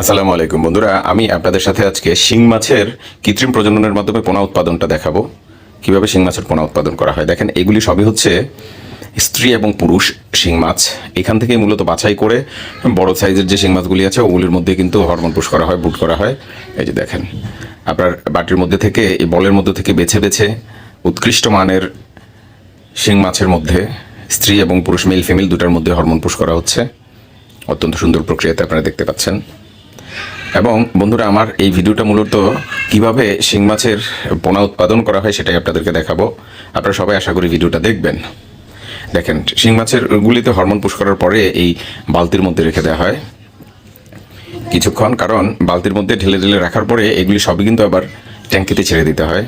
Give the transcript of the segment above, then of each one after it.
আসসালামু আলাইকুম বন্ধুরা, আমি আপনাদের সাথে আজকে শিং মাছের কৃত্রিম প্রজননের মাধ্যমে পোনা উৎপাদনটা দেখাবো। কীভাবে শিং মাছের পোনা উৎপাদন করা হয়? দেখেন, এগুলি সবই হচ্ছে স্ত্রী এবং পুরুষ শিং মাছ। এখান থেকে মূলত বাছাই করে বড় সাইজের যে শিং মাছগুলি আছে, ওগুলির মধ্যে কিন্তু হরমোন পুশ করা হয়, বুট করা হয়। এই যে দেখেন, আপনার বাটির মধ্যে থেকে, এই বলের মধ্যে থেকে বেছে বেছে উৎকৃষ্ট মানের শিং মাছের মধ্যে স্ত্রী এবং পুরুষ, মেল ফিমেল দুটার মধ্যে হরমোন পুশ করা হচ্ছে। অত্যন্ত সুন্দর প্রক্রিয়াতে আপনারা দেখতে পাচ্ছেন। এবং বন্ধুরা, আমার এই ভিডিওটা মূলত কীভাবে শিং মাছের পোনা উৎপাদন করা হয় সেটাই আপনাদেরকে দেখাবো। আপনারা সবাই আশা করি ভিডিওটা দেখবেন। দেখেন, শিং মাছের গুলিতে হরমোন পুশ করার পরে এই বালতির মধ্যে রেখে দেওয়া হয়। কিছুক্ষণ, কারণ বালতির মধ্যে ঢেলে ঢেলে রাখার পরে এগুলি সবই কিন্তু আবার ট্যাঙ্কিতে ছেড়ে দিতে হয়।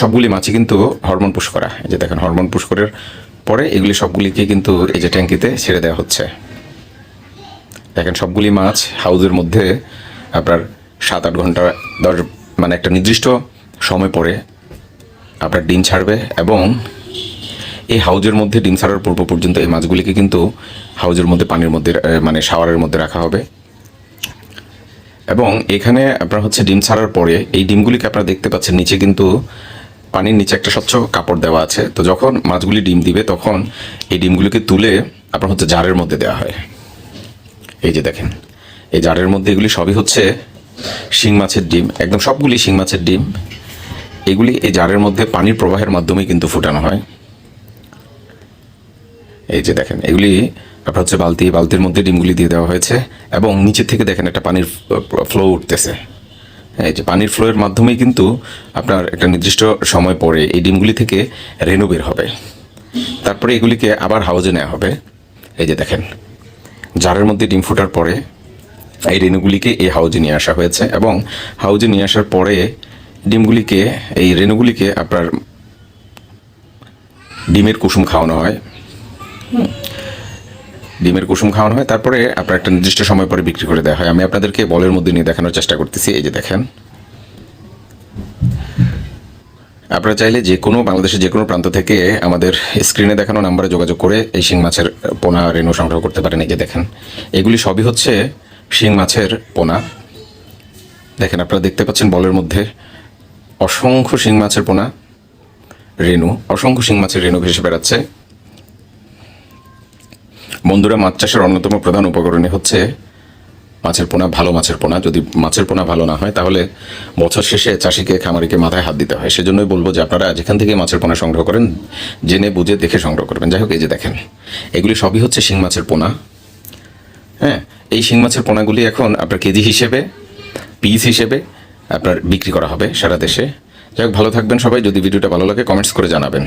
সবগুলি মাছই কিন্তু হরমোন পুশ করা। এই যে দেখেন, হরমোন পুশ করার পরে এগুলি সবগুলিকে কিন্তু এই যে ট্যাঙ্কিতে ছেড়ে দেওয়া হচ্ছে। দেখেন, সবগুলি মাছ হাউজের মধ্যে আপনার সাত আট ঘণ্টা, দশ মানে একটা নির্দিষ্ট সময় পরে আপনার ডিম ছাড়বে এবং এই হাউজের মধ্যে ডিম ছাড়ার পূর্ব পর্যন্ত এই মাছগুলিকে কিন্তু হাউজের মধ্যে পানির মধ্যে মানে শাওয়ারের মধ্যে রাখা হবে। এবং এখানে আপনার হচ্ছে ডিম ছাড়ার পরে এই ডিমগুলিকে আপনারা দেখতে পাচ্ছেন, নিচে কিন্তু পানির নিচে একটা স্বচ্ছ কাপড় দেওয়া আছে। তো যখন মাছগুলি ডিম দিবে, তখন এই ডিমগুলিকে তুলে আপনার হচ্ছে জারের মধ্যে দেওয়া হয়। এই যে দেখেন এই জারের মধ্যে এগুলি সবই হচ্ছে শিং মাছের ডিম, একদম সবগুলি শিং মাছের ডিম। এগুলি এই জারের মধ্যে পানির প্রবাহের মাধ্যমে কিন্তু ফুটানো হয়। এই যে দেখেন, এগুলি আপনার হচ্ছে বালতি, বালতির মধ্যে ডিমগুলি দিয়ে দেওয়া হয়েছে এবং নিচে থেকে দেখেন একটা পানির ফ্লো উঠতেছে। এই যে পানির ফ্লোয়ের মাধ্যমেই কিন্তু আপনার একটা নির্দিষ্ট সময় পরে এই ডিমগুলি থেকে রেণু বের হবে। তারপরে এগুলিকে আবার হাউজে নেওয়া হবে। এই যে দেখেন, জারের মধ্যে ডিম ফোটার পরে এই রেণুগুলিকে এই হাউজে নিয়ে আসা হয়েছে এবং হাউজে নিয়ে আসার পরে ডিমগুলিকে, এই রেণুগুলিকে আপনার ডিমের কুসুম খাওয়ানো হয়। ডিমের কুসুম খাওয়ানো হয়, তারপরে আপনার একটা নির্দিষ্ট সময় পরে বিক্রি করে দেওয়া হয়। আমি আপনাদেরকে বলের মধ্যে নিয়ে দেখানোর চেষ্টা করতেছি, এই যে দেখেন। আপনারা চাইলে যে কোনো বাংলাদেশের যে কোনো প্রান্ত থেকে আমাদের স্ক্রিনে দেখানো নাম্বারে যোগাযোগ করে এই শিং মাছের পোনা, রেণু সংগ্রহ করতে পারেন, এই যে দেখেন। এগুলি সবই হচ্ছে শিং মাছের পোনা। দেখেন আপনারা দেখতে পাচ্ছেন বলের মধ্যে অসংখ্য শিং মাছের পোনা, রেণু, অসংখ্য শিং মাছের রেণু ভেসে বেড়াচ্ছে। বন্ধুরা, মাছ চাষের অন্যতম প্রধান উপকরণে হচ্ছে মাছের পোনা, ভালো মাছের পোনা। যদি মাছের পোনা ভালো না হয়, তাহলে বছর শেষে চাষিকে, খামারিকে মাথায় হাত দিতে হয়। সেজন্যই বলব যে আপনারা যেখান থেকে মাছের পোনা সংগ্রহ করেন, জেনে বুঝে দেখে সংগ্রহ করবেন। যাই হোক, এই যে দেখেন, এগুলি সবই হচ্ছে শিং মাছের পোনা। হ্যাঁ এই শিং মাছের পোনাগুলি এখন আপনার কেজি হিসেবে পিস হিসেবে আপনার বিক্রি করা হবে সারা দেশে। যাই হোক ভালো থাকবেন সবাই। যদি ভিডিওটা ভালো লাগে কমেন্টস করে জানাবেন।